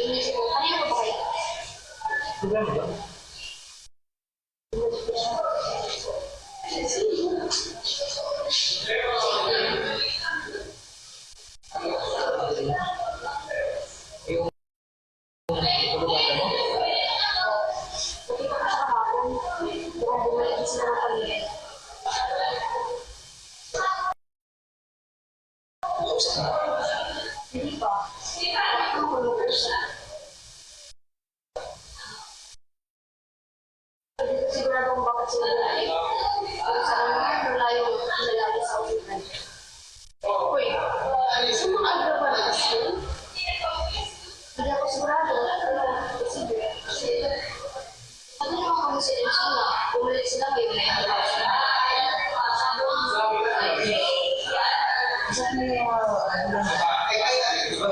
Inisip ko, kanina ko ba kayo? Hindi ako sigurado. Pero, sige. Kasi, ano yung mga coincidence na bumalik sila may may house na. Sabi mo yung mga ano lang Di ba?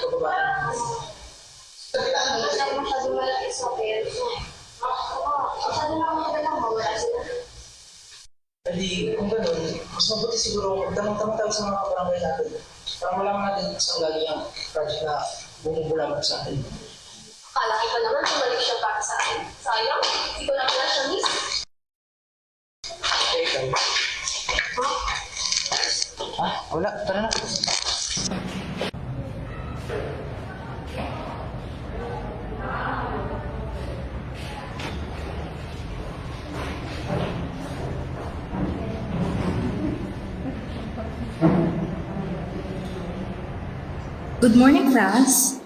Kababata mo. Kasi ako masyadong malapit sa parents mo. Ako, masyado na ako madalang mawala sila. Hindi, kung gano'n, mas mabuti siguro magtanong-tanong tayo sa mga kabarangay natin. Malaman natin saan galing ang project na bumubula mo sa atin. Akala ko pa naman bumalik siya para sa akin. Sayang, hindi ko na pala siya miss. Eh, ikaw. Ha? Wala, tara na. Good morning, class.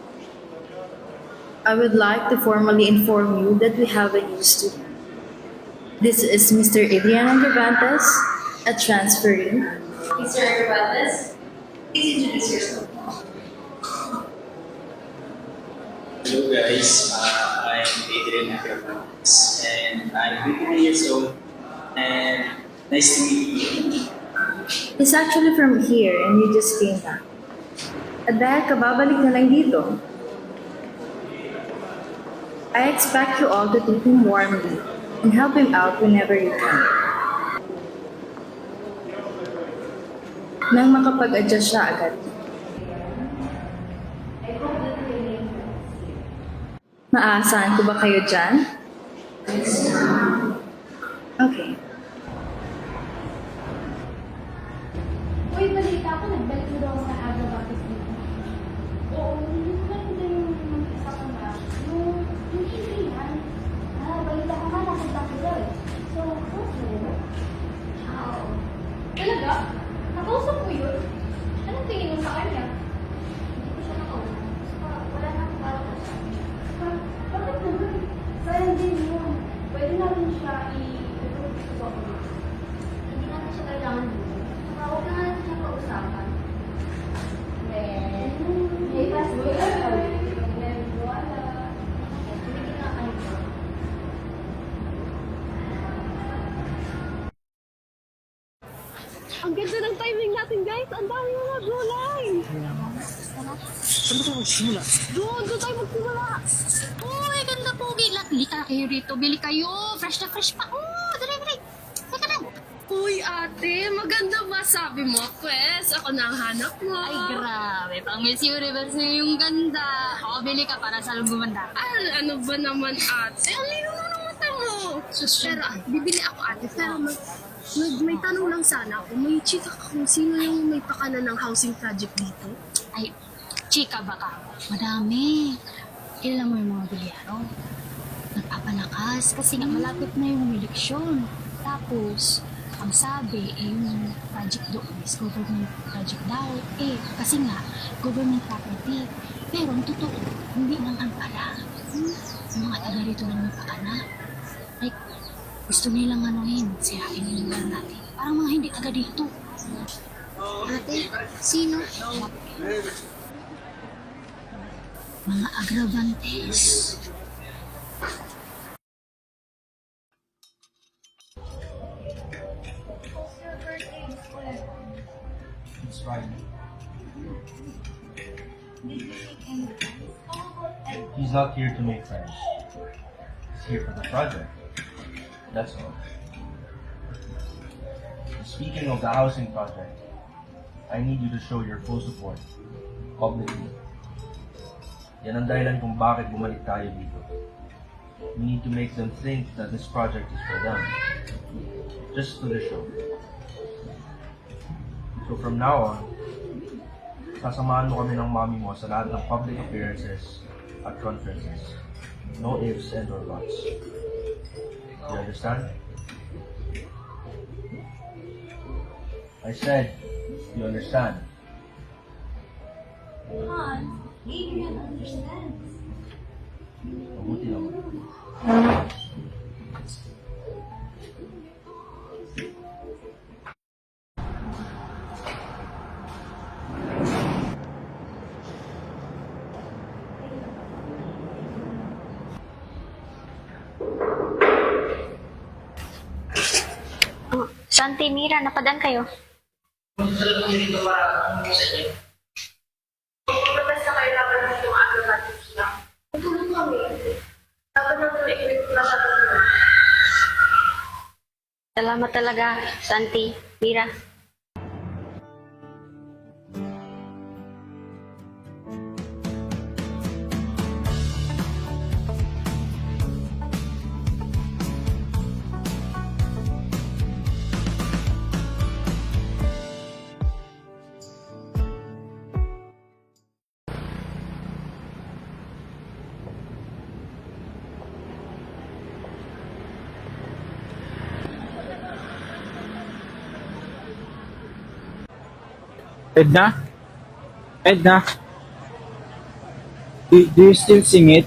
I would like to formally inform you that we have a new student. This is Mr. Adrian Andravantes, a transferee. Mr. Herbates, please introduce yourself. Hello guys, uh, I'm Adrian Agravantes and I'm 23 years old and nice to meet you. He's actually from here and you just came back. Dahil kababalik na lang dito, I expect you all to treat him warmly and help him out whenever you can. Nang makapag-adjust siya agad. Maaasahan ko ba kayo dyan? Okay. Uy, balita ko, nagbalik mo daw sa aga bakit dito. Oo, hindi ko ganda yung isa ko na. Yung, yung hindi yan. Ah, balita ko nga, nakita ko daw eh. So, okay. Oo. Talaga? Nakausap mo yun? Anong tingin mo sa kanya? Hindi ko siya nakausap. Ah, wala na akong para sa siya. Ah, bakit naman? Sayang din yun. Pwede natin siya i-improve sa ako. Hindi natin siya kailangan dito. Saka huwag na natin siya pausapan. Then, may class mo yun. Then, wala. Hindi kinakain ko. Ang ganda ng timing natin, guys. Ang dami mga gulay. Saan ba tayo magsimula? Doon, doon tayo magsimula. Uy, ganda po. Gilat. Bili ka kayo rito. Bili kayo. Fresh na fresh pa. Oh, dali, dali. Teka lang. Uy, ate, maganda ba sabi mo? Pwes, ako na ang hanap mo. Ay, grabe. Pang Miss Universe na yung ganda. O, bili ka para sa gumanda. Ay, ano ba naman, ate? Ang lino na ng mata mo. Pero, ah, bibili ako, ate. Pero, mag, mag, may tanong lang sana ako. May chika ka kung sino yung may pakana ng housing project dito. Ay, chika baka. Madami. Kilala mo yung mga bilyaro. Nagpapalakas kasi nga malapit na yung eleksyon. Tapos, ang sabi, eh, yung project doon is government project daw. Eh, kasi nga, government property. Pero ang totoo, hindi naman pala. Hmm? Yung mga taga rito lang may pakana. Gusto nilang anuhin, sirain yung lugar natin. Parang mga hindi taga dito. Ate, sino? Mga agravantes. It's fine. He's not here to make friends. He's here for the project. That's all. Speaking of the housing project, I need you to show your full support publicly. Yan ang dahilan kung bakit bumalik tayo dito. We need to make them think that this project is for them. Just to the show. So from now on, sasamahan mo kami ng mami mo sa lahat ng public appearances at conferences. No ifs and or buts. You understand? I said, you understand? Hans, Han, Adrian understands. Mabuti yung equip na sa Salamat talaga, Shanti, Mira. Edna? Edna? Do, do you still sing it?